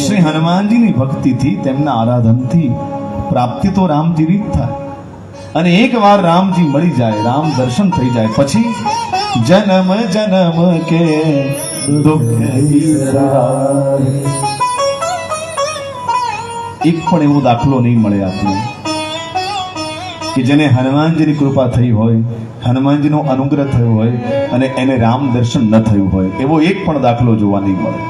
શ્રી હનુમાનજીની ભક્તિથી તેમના આરાધનથી પ્રાપ્તિ તો રામજીની જ થાય. અને એકવાર રામજી મળી જાય, રામ દર્શન થઈ જાય, પછી જન્મ જન્મ કે એક પણ એવો દાખલો નહીં મળે આપને કે જેને હનુમાનજીની કૃપા થઈ હોય, હનુમાનજીનો અનુગ્રહ થયો હોય અને એને રામ દર્શન ન થયું હોય, એવો એક પણ દાખલો જોવા નહીં મળે.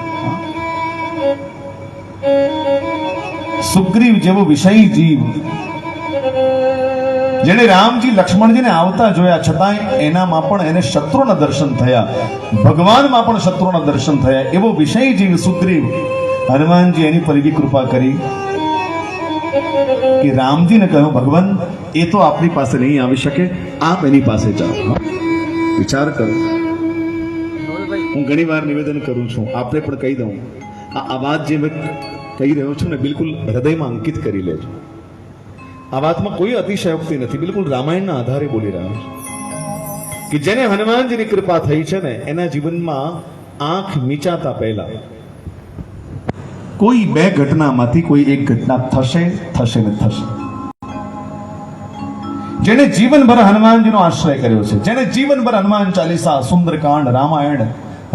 સુગ્રીવ જેવો વિષય જીવ જેને રામજી લક્ષ્મણજીને આવતા જોયા છતાંય એનામાં પણ એને શત્રુના દર્શન થયા, ભગવાનમાં પણ શત્રુના દર્શન થયા, એવો વિષય જીવ સુગ્રીવ, હનુમાનજી એની પર એવી કૃપા કરી કે રામજીને કહ્યું, ભગવાન, એ તો આપણી પાસે નહીં આવી શકે, આપ એની પાસે જાઓ. વિચાર કરો. હું ઘણી વાર નિવેદન કરું છું આપણે પણ કહી દઉં. આ અવાજ જે મેં કહી રહ્યો છું ને, બિલકુલ હૃદયમાં અંકિત કરી લેજો. આ વાતમાં કોઈ અતિશયોક્તિ નથી, બિલકુલ રામાયણના આધારે બોલી રહ્યો છું. કે જેને હનુમાનજીની કૃપા થઈ છે ને, એના જીવનમાં આંખ મીચાતા પહેલા કોઈ બે ઘટનામાંથી કોઈ એક ઘટના થશે થશે ને થશે. જેને જીવનભર હનુમાનજીનો આશ્રય કર્યો છે જેને જીવનભર હનુમાન ચાલીસા, સુંદરકાંડ, રામાયણ,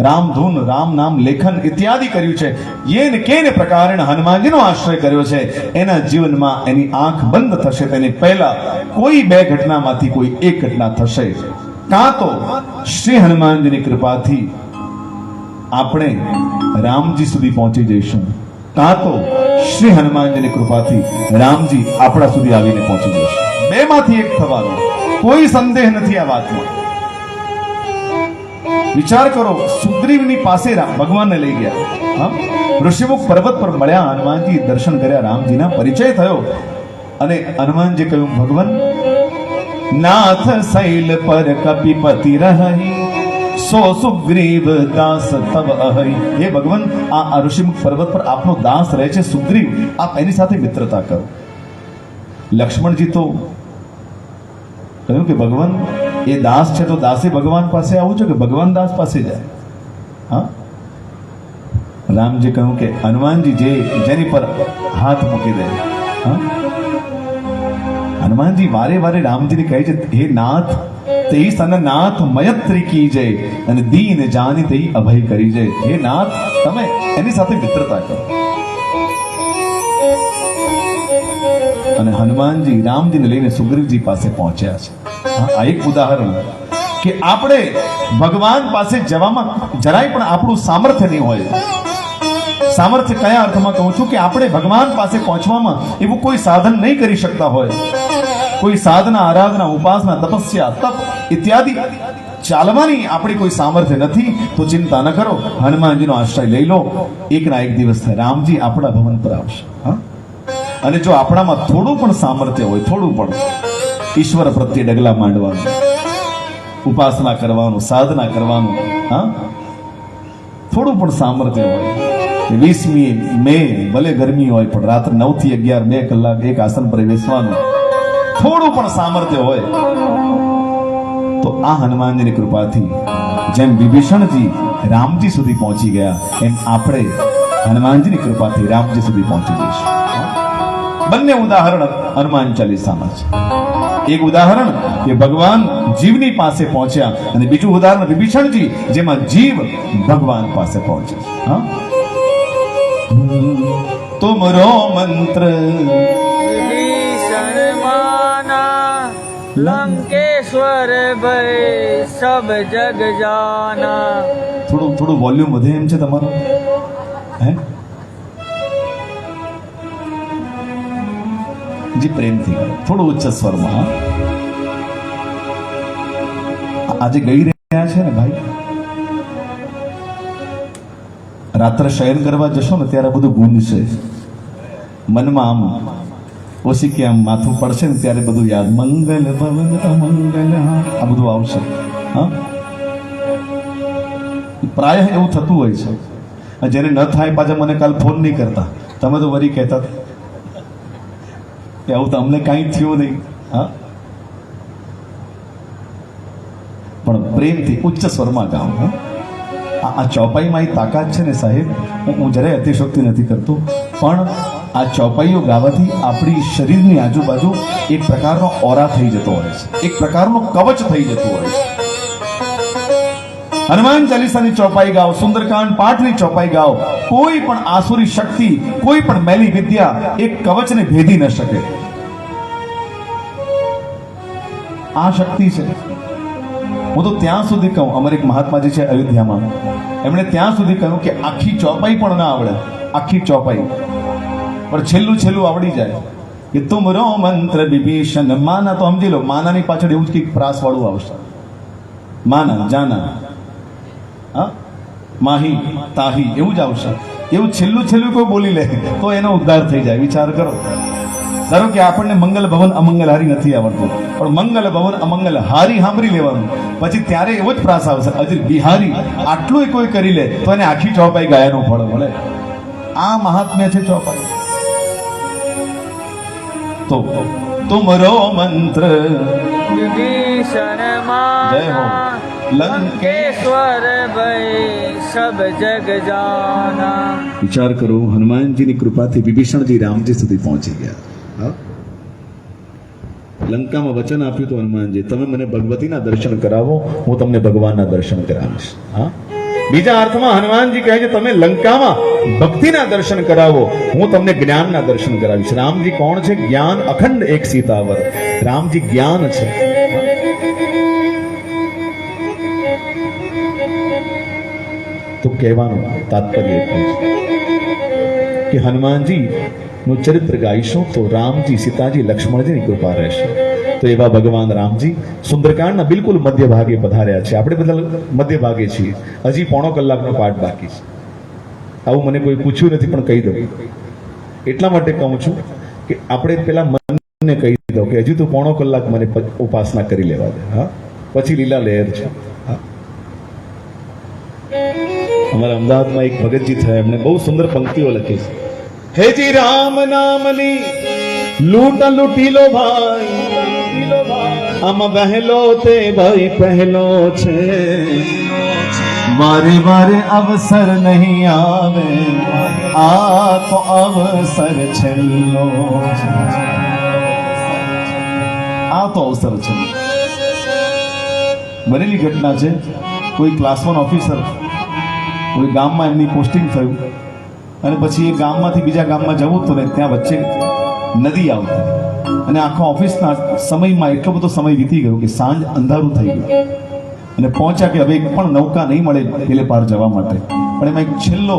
રામધૂન રામ નામ લેખન ઇત્યાદિ કર્યું છે, યેન કેન પ્રકારે હનુમાનજીનો આશ્રય કર્યો છે, એના જીવનમાં એની આંખ બંધ થશે, તેની પહેલા કોઈ બે ઘટનામાંથી કોઈ એક ઘટના થશે. કાં તો શ્રી હનુમાનજીની કૃપાથી આપણે રામજી સુધી પહોંચી જઈશું. કાં તો શ્રી હનુમાનજીની કૃપાથી રામજી આપણા સુધી આવીને પહોંચી જશે બેમાંથી એક થવાનો. કોઈ સંદેહ નથી આ વાતમાં. વિચાર કરો, સુગ્રીવની પાસે રામ ભગવાનને લઈ ગયા. હા? ઋષિમુખ પર્વત પર મળ્યા, હનુમાનજી દર્શન કર્યા, રામજીના પરિચય થયો. અને હનુમાનજી કહ્યું, ભગવાન, નાથ શૈલ પર કપિપતિ રહી સો સુગ્રીવ દાસ તબ અહઈ હે ભગવાન, આ ઋષિમુખ પર્વત પર આપનો દાસ રહે છે સુગ્રીવ. આપ એની સાથે મિત્રતા કરો. લક્ષ્મણજી તો કહ્યું કે, ભગવાન, એ દાસ છે તો દાસે ભગવાન પાસે આવું છે કે ભગવાન દાસ પાસે જાય? હા? રામજી કહ્યું કે, હનુમાનજી જે જેની પર હાથ મૂકી દે. હા? હનુમાનજી વારે વારે રામજીને કહે છે, હે નાથ તે સન નાથ મયત્રી કી જય અને દીન જાની તે અભય કરી જય હે નાથ તમે એની સાથે મિત્રતા કરો અને હનુમાનજી રામજીને લઈને સુગ્રીવજી પાસે પહોંચ્યા છે આ એક ઉદાહરણ કે આપણે ભગવાન પાસે જવામાં જરાય પણ આપણું સામર્થ્ય નહીં હોય. સામર્થ્ય કયા અર્થમાં કહું છું કે આપણે ભગવાન પાસે પહોંચવામાં એવું કોઈ સાધન નહીં કરી શકતા હોય. કોઈ સાધના, આરાધના, ઉપાસના, તપસ્યા, તપ ઇત્યાદિ ચાલવાની આપણી કોઈ સામર્થ્ય નથી, તો ચિંતા ન કરો. હનુમાનજીનો આશ્રય લઈ લો. એકના એક દિવસ થાય. રામજી આપણા ભવન પર આવશે. હા? અને જો આપણામાં થોડું પણ સામર્થ્ય હોય, થોડું પણ, ઈશ્વર પ્રત્યે ડગલા માંડવાનું, ઉપાસના કરવાનું, સાધના કરવાનું, હા? થોડું પણ સામર્થ્ય હોય. વીસમી મે, ભલે ગરમી હોય, પણ રાત્રે નવથી અગિયાર, બે કલાક એક આસન પર બેસવાનું. થોડું પણ સામર્થ્ય હોય, તો આ હનુમાનજીની કૃપાથી જેમ વિભીષણજી રામજી સુધી પહોંચી ગયા, એમ આપણે હનુમાનજીની કૃપાથી રામજી સુધી પહોંચી જઈશું. બંને ઉદાહરણ હનુમાન ચાલીસામાં છે. એક ઉદાહરણ કે ભગવાન જીવની પાસે પહોંચ્યા અને બીજું ઉદાહરણ વિભીષણજી, જેમાં જીવ ભગવાન પાસે પહોંચે હા? તુમરો મંત્ર લંકેશ્વર ભય સબ જગ જાના. થોડું થોડું વોલ્યુમ વધે એમ છે તમારું? હે? જી, પ્રેમથી. થોડું ઉચ્ચ સ્વરમાં આજે ગઈ રહ્યા છે ને ભાઈ? રાત્રે શયન કરવા જશો ને ત્યારે બધું ગુંજશે. મનમાં આમ ઓછી આમ માથું પડશે ને ત્યારે બધું યાદ. મંગલ ભવન અમંગલ આ બધું આવશે. હા? પ્રાય એવું થતું હોય છે. જેને ન થાય પાછા મને કાલ ફોન નહીં કરતા. તમે તો વરી કહેતા. કે આવું તમને કાંઈ થયું નહીં. હા? પણ પ્રેમથી ઉચ્ચ સ્વરમાં ગાઉં, હા? આ ચોપાઈમાં એ તાકાત છે ને સાહેબ, હું જરાય અતિશોક્તિ નથી કરતો. પણ આ ચોપાઈઓ ગાવાથી આપણી શરીરની આજુબાજુ એક પ્રકારનો ઓરા થઈ જતો હોય છે. એક પ્રકારનો કવચ થઈ જતું હોય છે. હનુમાન ચાલીસાની ચોપાઈ ગાઓ, સુંદરકાંડ પાઠની ચોપાઈ ગાઓ, કોઈ પણ આસુરી શક્તિ, કોઈ પણ મેલી વિદ્યા એક કવચને ભેદી ન શકે. આ શક્તિ છે. હું તો ત્યાં સુધી કહું, અમારે એક મહાત્માજી છે અયોધ્યામાં. એમણે ત્યાં સુધી કહ્યું કે આખી ચોપાઈ પણ ના આવડે. આખી ચોપાઈ. પણ છેલ્લું છેલ્લું આવડી જાય. કે તુમરો મંત્ર વિભીષણ. માના તો સમજી લો, માનાની પાછળ એવું જ કંઈક પ્રાસવાળું આવશે. માના, જાના. હા? માહી, તાહી, એવું જ આવશે. એવું છેલ્લું છેલ્લું કોઈ બોલી લે, તો એનો ઉદ્ધાર થઈ જાય. વિચાર કરો. ધારો કે આપણને મંગલ ભવન અમંગલ હારી નથી આવડતું. પણ મંગલ ભવન અમંગલ હારી સાંભળી લેવાનું. પછી ત્યારે એવો જ પ્રાસ આવશે. હજી બિહારી આટલું કોઈ કરી લે, તો એને આખી ચોપાઈ ગાયાનું ફળ મળે. આ મહાત્મ્ય છે ચોપાઈ. તો તુમરો મંત્ર. વિભીષણ જય હો. લંકેશ્વર ભય સબ જગ જાના. વિચાર કરો હનુમાનજીની કૃપાથી વિભીષણજી રામજી સુધી પહોંચી ગયા. હા? લંકામાં વચન આપ્યું તો હનુમાનજી તમે મને ભગવતીના દર્શન કરાવો હું તમને ભગવાનના દર્શન કરાવીશ. હા? બીજા અર્થમાં હનુમાનજી કહે છે, તમે લંકામાં ભક્તિના દર્શન કરાવો. હું તમને જ્ઞાનના દર્શન કરાવીશ. રામજી કોણ છે? જ્ઞાન અખંડ એક સીતાવર. રામજી જ્ઞાન છે. તો કહેવાનું તાત્પર્ય કે હનુમાનજી નું ચરિત્ર ગાઈશું તો રામજી સીતાજી લક્ષ્મણજીની કૃપા રહેશે. તો એવા ભગવાન રામજી સુંદરકાંડના બિલકુલ મધ્ય ભાગે પધાર્યા છે. આપણે બધા મધ્ય ભાગે છીએ. હજી પોણો કલાકનો પાઠ બાકી છે. આવું મને કોઈ પૂછ્યું નથી, પણ કહી દઉં. એટલા માટે કહું છું કે આપણે પેલા મનને કહી દો કે હજી તો પોણો કલાક મને ઉપાસના કરી લેવા દે. હા? પછી લીલા લહેર છે. અમારા અમદાવાદમાં એક ભગતજી થયા. એમને બહુ સુંદર પંક્તિઓ લખી છે. હેજી રામ નામની, લૂંટ લૂટી લો ભાઈ આમ વહેલો તે ભાઈ પહેલો છે. વારે વારે અવસર નહીં આવે, આ તો અવસર છેલ્લો આ તો અવસર છે. બનેલી ઘટના છે. કોઈ ક્લાસ વન ઓફિસર કોઈ ગામમાં એમની પોસ્ટિંગ થયું અને પછી એ ગામમાંથી બીજા ગામમાં જવું હતું ને ત્યાં વચ્ચે નદી આવતી. અને આખા ઓફિસના સમયમાં એટલો બધો સમય વીતી ગયો કે સાંજ અંધારું થઈ ગયું. અને પહોંચ્યા કે હવે પણ નૌકા નહીં મળે પેલે પાર જવા માટે. પણ એમાં એક છેલ્લો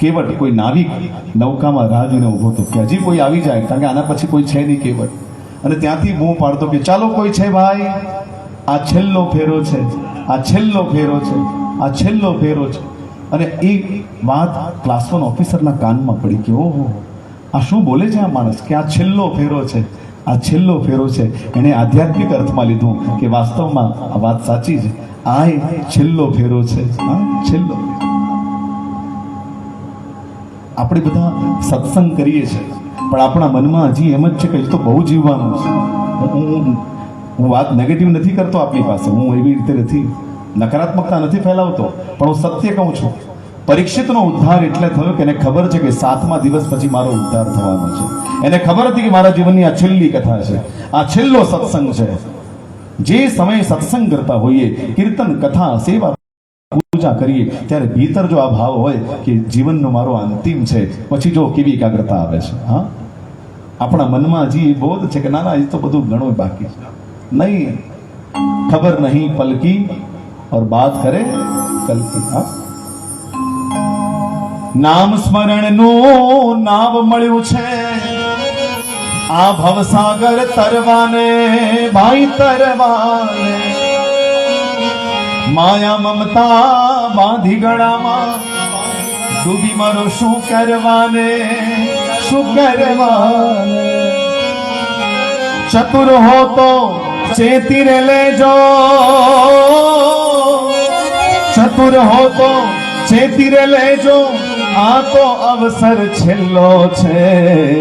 કેવટ કોઈ નાવિક નૌકામાં રાહ જોઈને ઊભો હતો કે હજી કોઈ આવી જાય કારણ કે આના પછી કોઈ છે નહીં કેવટ અને ત્યાંથી હું પાડતો કે ચાલો કોઈ છે ભાઈ? આ છેલ્લો ફેરો છે. આ છેલ્લો ફેરો છે. આ છેલ્લો ફેરો છે. અને એ વાત ક્લાસ વન ઓફિસરના કાનમાં પડી કે ઓહો આ શું બોલે છે આ માણસ? કે આ છેલ્લો ફેરો છે. આ છેલ્લો ફેરો છે. એણે આધ્યાત્મિક અર્થમાં લીધું કે વાસ્તવમાં આ વાત સાચી છે. આ છેલ્લો ફેરો છે. છેલ્લો. આપણે બધા સત્સંગ કરીએ છીએ. પણ આપણા મનમાં હજી એમ જ છે કે તો બહુ જીવવાનું છે. હું હું વાત નેગેટિવ નથી કરતો આપણી પાસે. હું એવી રીતે નથી, નકારાત્મકતા નથી ફેલાવતો. પણ હું સત્ય કહું છું. પરીક્ષિતનો ઉદ્ધાર એટલે થયો કે એને ખબર છે કે સાતમા દિવસ પછી મારો ઉદ્ધાર થવાનો છે એને ખબર હતી કે મારા જીવનની આ છેલ્લી કથા છે આ છેલ્લો સત્સંગ છે જે સમયે સત્સંગ કરતા હોઈએ કીર્તન કથા સેવા પૂજા કરીએ ત્યારે ભીતર જો આ ભાવ હોય કે જીવનનો મારો અંતિમ છે પછી જો કેવી એકાગ્રતા આવે છે હા આપણા મનમાં હજી એ બોધ છે કે ના ના હજી તો બધું ઘણું બાકી છે નહીં ખબર નહીં પલકી और बात કરે કલકી હા નામ સ્મરણનું નામ મળ્યું છે. આ ભવસાગર તરવાને, ભાઈ તરવાને. માયા મમતા બાંધી ગળામાં. ડૂબી મારો શું કરવાને શું કરવાને. ચતુર હો તો ચેતી રે લેજો. ચતુર હો તો ચેતી રે લેજો. આ તો અવસર છેલ્લો છે.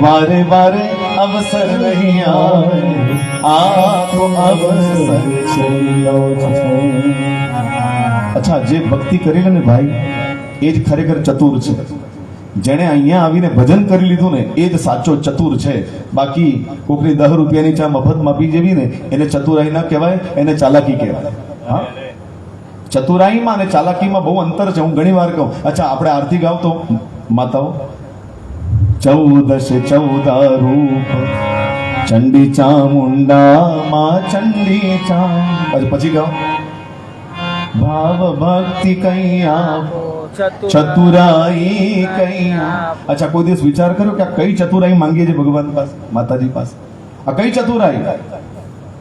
વારે વારે અવસર નહીં આવે. આ તો અવસર છેલ્લો છે. અચ્છા, જે ભક્તિ કરી લે ને ભાઈ, એ જ ખરેખર ચતુર છે. જેણે અહીંયા આવીને ભજન કરી લીધું ને, એ જ સાચો ચતુર છે. બાકી કોકની દહ રૂપિયાની ચા મફત માપી જેવી ને, એને ચતુરાઈ ના કહેવાય, એને ચાલાકી કહેવાય. હા? ચતુરાઈમાં અને ચાલાકીમાં બહુ અંતર છે. હું ઘણી વાર કહું, અચ્છા, આપણે આરતી ગાવતો. માતાઓ, ચૌદશ ચૌદા રૂપ ચંડી ચામુંડા માં ચંડી ચામ પછી ગાઓ. ભાવ ભક્તિ કઈ ચતુરાઈ કઈ અચ્છા, કોઈ દિવસ વિચાર કર્યો કે આ કઈ ચતુરાઈ માંગીએ છે ભગવાન પાસે, માતાજી પાસે? આ કઈ ચતુરાઈ?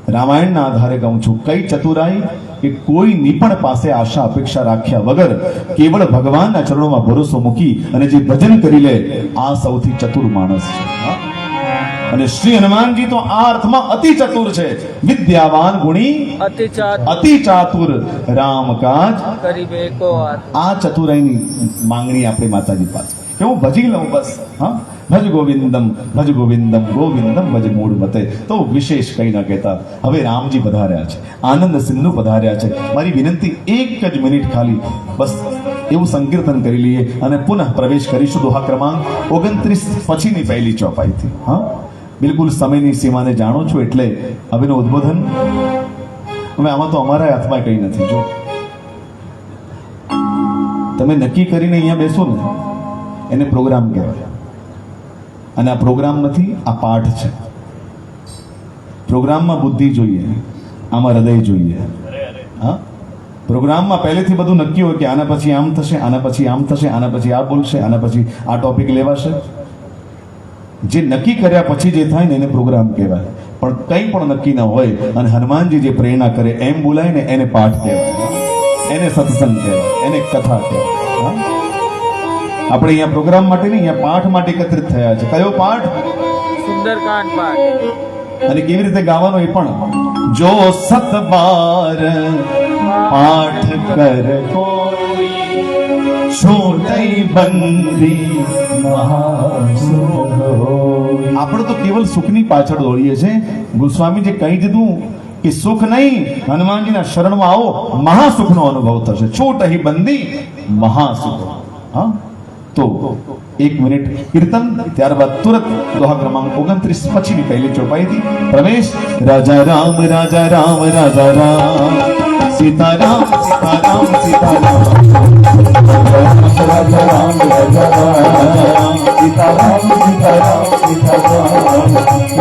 રામાયણના આધારે કહું છું. કઈ ચતુરાઈ કે કોઈની પણ પાસે આશા અપેક્ષા રાખ્યા વગર કેવળ ભગવાનના ચરણોમાં ભરોસો મૂકી અને જે ભજન કરી લે આ સૌથી ચતુર માણસ છે. અને શ્રી હનુમાનજી તો આ અર્થમાં અતિ ચતુર છે. વિદ્યાવાન ગુણી અતિ ચાતુર. રામ કાજ. આ ચતુરાઈની માંગણી આપણે માતાજી પાસે. કે હું ભજી લઉં બસ હા? ભજ ગોવિંદમ ભજ ગોવિંદમ ગોવિંદમ ભજ મૂળ મતે. તો વિશેષ કંઈ ન કહેતા, હવે રામજી પધાર્યા છે, આનંદ સિંધુ પધાર્યા છે. મારી વિનંતી એક જ મિનિટ ખાલી, બસ એવું સંકીર્તન કરી લઈએ અને પુનઃ પ્રવેશ કરીશું દોહા ક્રમાંક ઓગણત્રીસ પછીની પહેલી ચોપાઈથી. હા? બિલકુલ સમયની સીમાને જાણો છો એટલે હવેનું ઉદ્બોધન. હવે આમાં તો અમારા હાથમાં કંઈ નથી, જો. તમે નક્કી કરીને અહીંયા બેસો ને. એને પ્રોગ્રામ કહેવાય. અને આ પ્રોગ્રામ નથી આ પાઠ છે. પ્રોગ્રામમાં બુદ્ધિ જોઈએ, આમાં હૃદય જોઈએ. હા? પ્રોગ્રામમાં પહેલેથી બધું નક્કી હોય કે આના પછી આમ થશે, આના પછી આમ થશે, આના પછી આ બોલશે, આના પછી આ ટોપિક લેવાશે. જે નક્કી કર્યા પછી જે થાય ને એને પ્રોગ્રામ કહેવાય. પણ કંઈ પણ નક્કી ન હોય અને હનુમાનજી જે પ્રેરણા કરે, એમ બોલાય ને એને પાઠ કહેવાય. એને સત્સંગ કહેવાય, એને કથા કહેવાય. હા? આપણે અહીંયા પ્રોગ્રામ માટે નહીં અહીંયા પાઠ માટે એકત્રિત થયા છે. કયો પાઠ? સુંદરકાંડ પાઠ. અને કેવી રીતે ગાવાનો એ પણ જો સત બાર પાઠ કર કોઈ છોટઈ બંદી આપણે તો કેવલ સુખની પાછળ દોડીએ છે ગોસ્વામીજી કહી દીધું કે સુખ નહીં હનુમાનજીના શરણમાં આવો મહાસુખનો અનુભવ થશે. છૂટ અહીં બંદી મહાસુખ હા? તો એક મિનિટ કીર્તન, ત્યારબાદ તુરત દોહા ક્રમાંક ઓગણત્રીસ પછીની પહેલી ચોપાઈથી પ્રવેશ. રાજા રામ રાજા રામ રાજા રામ. સીતારામ સીતારામ સીતારામ. રાજા રામ રાજા રામ. સીતારામ સીતારામ સીતારામ.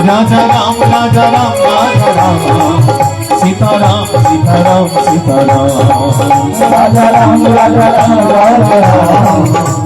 રાજા રામ રાજા રામ રાજા રામ. સીતારામ સીતારામ સીતારામ. રાજા રામ રાજા રામ રાજા રામ.